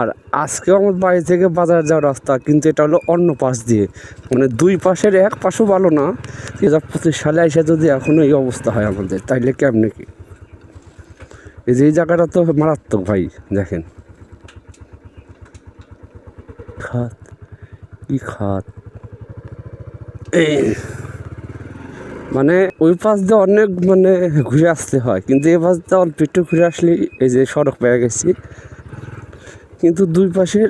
আর আজকেও আমার বাড়ি থেকে বাজার যাওয়ার রাস্তা, কিন্তু এটা হলো অন্য পাশ দিয়ে। মানে দুই পাশের এক পাশও ভালো না দু হাজার পঁচিশ সালে এসে যদি এখনও এই অবস্থা হয় আমাদের, তাইলে কেমনে কি? এই যে এই জায়গাটা তো মারাত্মক ভাই, দেখেন। খাত, কি খাত? এই মানে ওই পাশ দিয়ে অনেক মানে ঘুরে আসতে হয়, কিন্তু এই পাশ দিয়ে অল্প একটু ঘুরে আসলে এই যে সড়ক পেয়ে গেছি। কিন্তু দুই পাশের,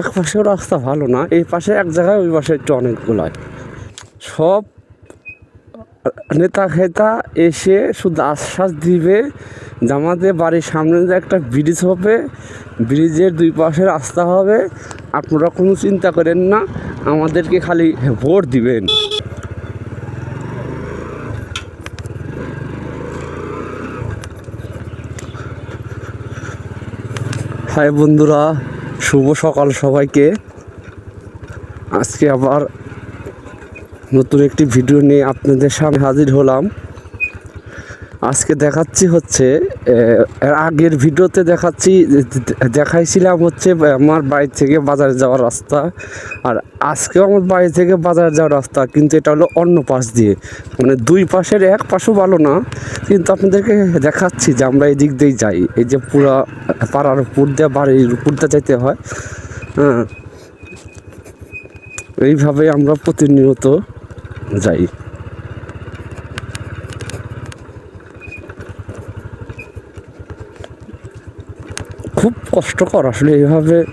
এক পাশেও রাস্তা ভালো না, এই পাশে এক জায়গায় ওই পাশে একটু অনেকগুলো সব নেতা খেতা এসে শুধু আশ্বাস দিবে আমাদের বাড়ির সামনে যে একটা ব্রিজ হবে, ব্রিজের দুই পাশে রাস্তা হবে, আপনারা কোনো চিন্তা করেন না, আমাদেরকে খালি ভোট দিবেন। হাই বন্ধুরা, শুভ সকাল সবাইকে। আজকে আবার নতুন একটি ভিডিও নিয়ে আপনাদের সামনে হাজির হলাম। আজকে দেখাচ্ছি হচ্ছে আগের ভিডিওতে দেখাচ্ছি দেখাইছিলাম হচ্ছে আমার বাড়ি থেকে বাজারে যাওয়ার রাস্তা। আর আজকেও আমার বাড়ি থেকে বাজারে যাওয়ার রাস্তা, কিন্তু এটা হলো অন্য পাশ দিয়ে। মানে দুই পাশের এক পাশও ভালো না, কিন্তু আপনাদেরকে দেখাচ্ছি যে আমরা এই দিক দিয়েই যাই। এই যে পুরা পাড়ার উপর দিয়ে, বাড়ির উপর দিয়ে যেতে হয়। হ্যাঁ। এইভাবে আমরা প্রতিনিয়ত যাই। কষ্টকর। আসলে এইভাবে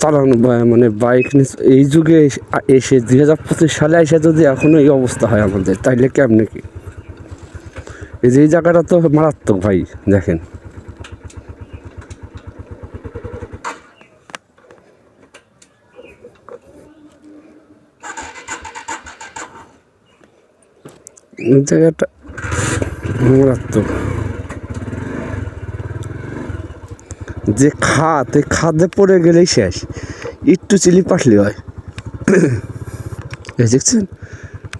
চালানো মানে বাইক এই যুগে এসে- এসে দুই হাজার পঁচিশ সালে এসে যদি এখনও এই অবস্থা হয় আমাদের, তাইলে কেমনে কি? এই যে এই জায়গাটা তো মারাত্মক ভাই, দেখেন। জায়গাটা মারাত্মক। যে খাত, এই খাদে পড়ে গেলেই শেষ। একটু চিলি পাটলি হয়। এই দেখছেন?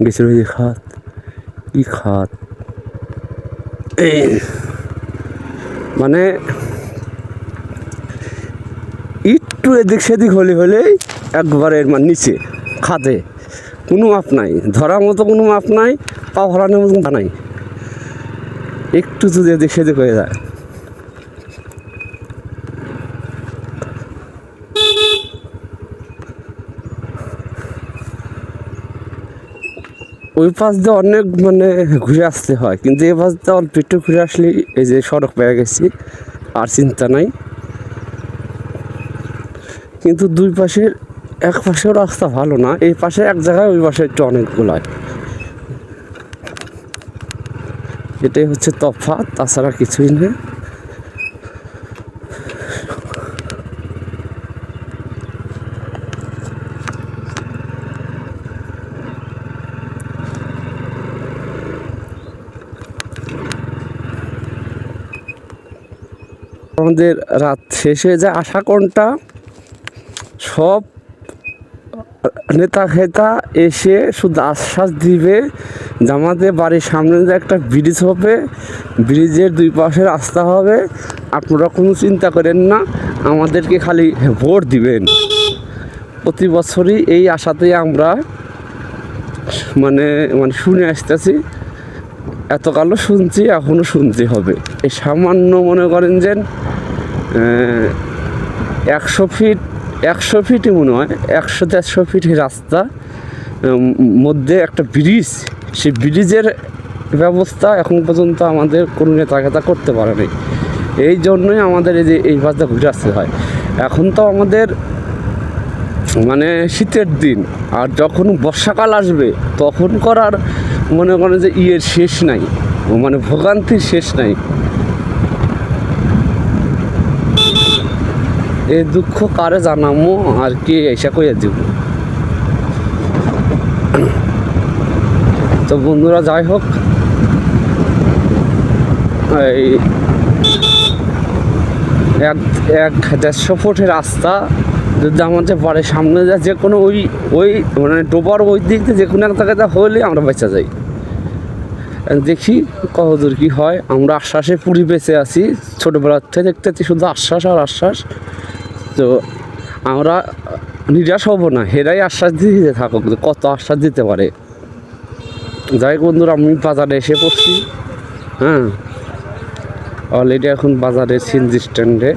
গেছিল ওই খাত। কি খাত? এই। মানে একটু এদিক সেদিক হলে হলেই একবারে মানে নিচে খাদে কোনো মাপ নাই। ধরার মতো কোনো মাপ নাই, পা ভরানোর মতো নাই। একটু যদি এদিক সেদিক হয়ে যায়। ওই পাশ দিয়ে অনেক মানে ঘুরে আসতে হয়, কিন্তু এই পাশ দিয়ে অল্প একটু ঘুরে আসলে এই যে সড়ক পেয়ে গেছি, আর চিন্তা নাই। কিন্তু দুই পাশের, এক পাশেও রাস্তা ভালো না, এই পাশে এক জায়গায় ওই পাশে একটু অনেকগুলো। হয় এটাই হচ্ছে তফাৎ, তাছাড়া কিছুই না আমাদের রাত শেষ যায়। আশা কোনটা? সব নেতা খেতা এসে শুধু আশ্বাস দিবে যে আমাদের বাড়ির সামনে যে একটা ব্রিজ হবে ব্রিজের দুই পাশে রাস্তা হবে। আপনারা কোনো চিন্তা করেন না, আমাদেরকে খালি ভোট দিবেন। প্রতি বছরই এই আশাতেই আমরা মানে মানে শুনে আসতেছি। এতকালও শুনছি এখনও শুনতে হবে। এই সামান্য মনে করেন যে একশো ফিট, একশো ফিটই মনে হয়, একশো দেড়শো ফিট রাস্তা মধ্যে একটা ব্রিজ। সেই ব্রিজের ব্যবস্থা এখন পর্যন্ত আমাদের কোনো নেতা খেতা করতে পারেনি। এই জন্যই আমাদের এই যে এই বাসটা ঘুরে আসতে হয়। এখন তো আমাদের মানে শীতের দিন। আর যখন বর্ষাকাল আসবে, তখন করার মনে করেন যে ইয়ের শেষ নাই। মানে ভোগান্তির শেষ নাই। এই দুঃখ কারে জানামো আর কি এসা কইয়া দিব? তো বন্ধুরা, যাই হোক। এই এক এক দেড়শো ফুটের রাস্তা। যদি আমাদের বাড়ির সামনে যা যে কোনো ওই ওই মানে ডোবার ওই দিক দিয়ে যে কোনো এক জায়গায় হলে আমরা বেঁচে যাই। দেখি কতদূর কি হয়। আমরা আশ্বাসে পুরি বেঁচে আছি। ছোটোবেলার থেকে দেখতে পাচ্ছি শুধু আশ্বাস আর আশ্বাস। তো আমরা নিরাশ হব না। হেরাই আশ্বাস দিতে থাকুক। কত আশ্বাস দিতে পারে। যাই বন্ধুরা, আমি বাজারে এসে পড়ছি। হ্যাঁ। অলরেডি এখন বাজারে সিনজি স্ট্যান্ডে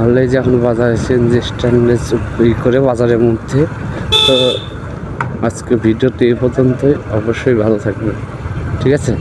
তাহলে যে এখন বাজারে যে স্ট্যান্ডে ই করে বাজারের মধ্যে। তো আজকে ভিডিওটি এই পর্যন্তই। অবশ্যই ভালো থাকবে ঠিক আছে?